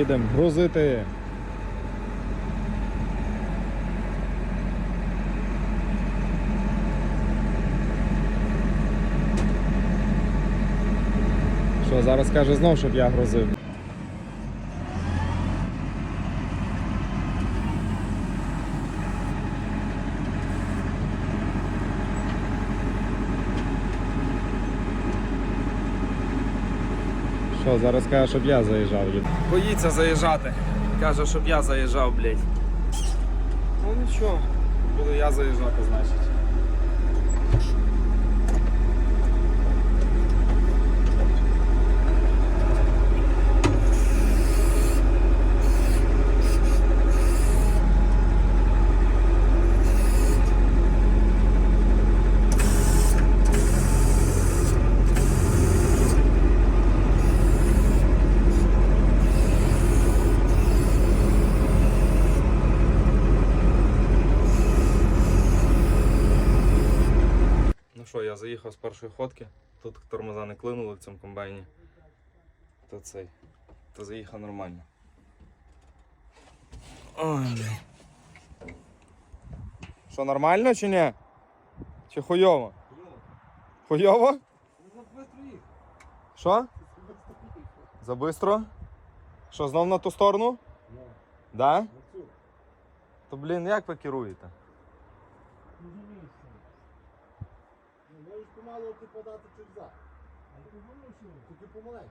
їдемо грузити. Що, зараз каже знов, щоб я грузив. Що, зараз каже, щоб я заїжджав. Боїться заїжджати. Каже, щоб я заїжджав, блядь. Ну нічого, буду я заїжджати, значить. Що, я заїхав з першої ходки. Тут тормоза не клинули в цьому комбайні. То цей. То заїхав нормально. Ой. Що, нормально чи ні? Чи хуйово? Хуйово? Що? Забистро? Що, знов на ту сторону? Да? То блін, як ви керуєте? Можеш помалу ти подати через за. Тільки помаленьку.